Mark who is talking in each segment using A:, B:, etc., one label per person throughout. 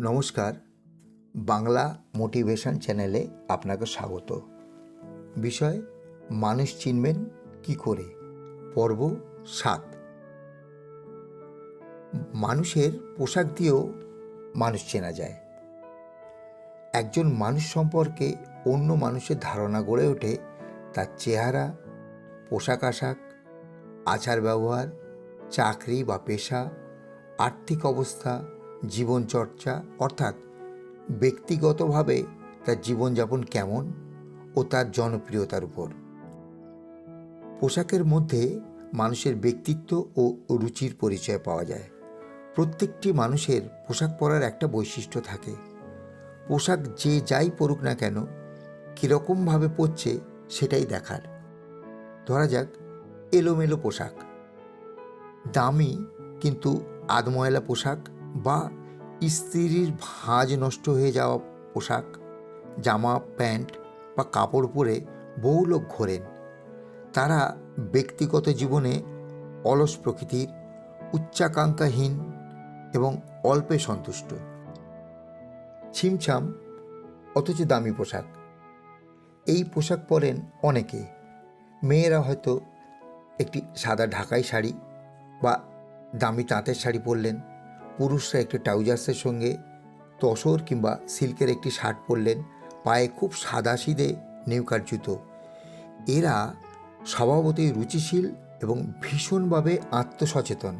A: নমস্কার। বাংলা মোটিভেশন চ্যানেলে আপনাকে স্বাগত। বিষয়, মানুষ চিনবেন কি করে? পর্ব সাত। মানুষের পোশাক দিয়েও মানুষ চেনা যায়। একজন মানুষ সম্পর্কে অন্য মানুষের ধারণা গড়ে ওঠে তার চেহারা, পোশাক আশাক, আচার ব্যবহার, চাকরি বা পেশা, আর্থিক অবস্থা জীবনচর্চা, অর্থাৎ ব্যক্তিগতভাবে তার জীবনযাপন কেমন ও তার জনপ্রিয়তার উপর। পোশাকের মধ্যে মানুষের ব্যক্তিত্ব ও রুচির পরিচয় পাওয়া যায়। প্রত্যেকটি মানুষের পোশাক পরার একটা বৈশিষ্ট্য থাকে। পোশাক যে যাই পরুক না কেন, কীরকমভাবে পরছে সেটাই দেখার। ধরা যাক, এলোমেলো পোশাক। দামি কিন্তু আধময়লা পোশাক বা স্ত্রীর ভাঁজ নষ্ট হয়ে যাওয়া পোশাক, জামা, প্যান্ট বা কাপড় পরে বহু লোক ঘোরেন। তারা ব্যক্তিগত জীবনে অলস প্রকৃতির, উচ্চাকাঙ্ক্ষাহীন এবং অল্পে সন্তুষ্ট। ছিমছাম, অথচ দামি পোশাক। এই পোশাক পরেন অনেকে। মেয়েরা হয়তো একটি সাদা ঢাকাই শাড়ি বা দামি তাঁতের শাড়ি পরলেন। পুরুষরা একটি ট্রাউজার্সের সঙ্গে তসর কিংবা সিল্কের একটি শার্ট পরলেন, পায়ে খুব সাদা সিদে নিউকার জুতো। এরা স্বভাবতই রুচিশীল এবং ভীষণভাবে আত্মসচেতন।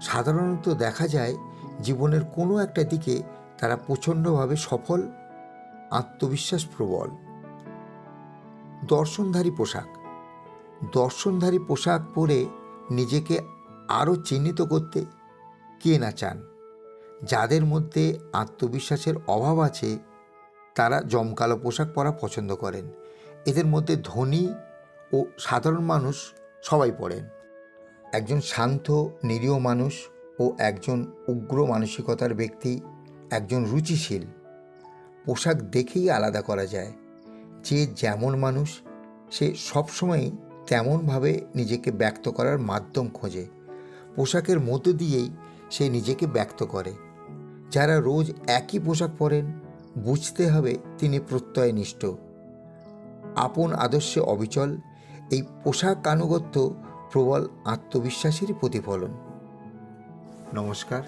A: সাধারণত দেখা যায়, জীবনের কোনো একটা দিকে তারা প্রচণ্ডভাবে সফল আত্মবিশ্বাস প্রবল দর্শনধারী পোশাক। দর্শনধারী পোশাক পরে নিজেকে আরও চিহ্নিত করতে কে না চান? যাদের মধ্যে আত্মবিশ্বাসের অভাব আছে, তারা জমকালো পোশাক পরা পছন্দ করেন। এদের মধ্যে ধনী ও সাধারণ মানুষ সবাই পড়েন একজন শান্ত, নিরীহ মানুষ ও একজন উগ্র মানসিকতার ব্যক্তি একজন রুচিশীল। পোশাক দেখেই আলাদা করা যায়। যে যেমন মানুষ, সে সবসময়ই তেমনভাবে নিজেকে ব্যক্ত করার মাধ্যম খোঁজে। পোশাকের মধ্য দিয়েই সে নিজেকে ব্যক্ত করে। যারা রোজ একই পোশাক পরেন, বুঝতে হবে তিনি প্রত্যয়নিষ্ঠ। আপন আদর্শে অবিচল, এই পোশাক আনুগত্য প্রবল আত্মবিশ্বাসেরই প্রতিফলন। নমস্কার।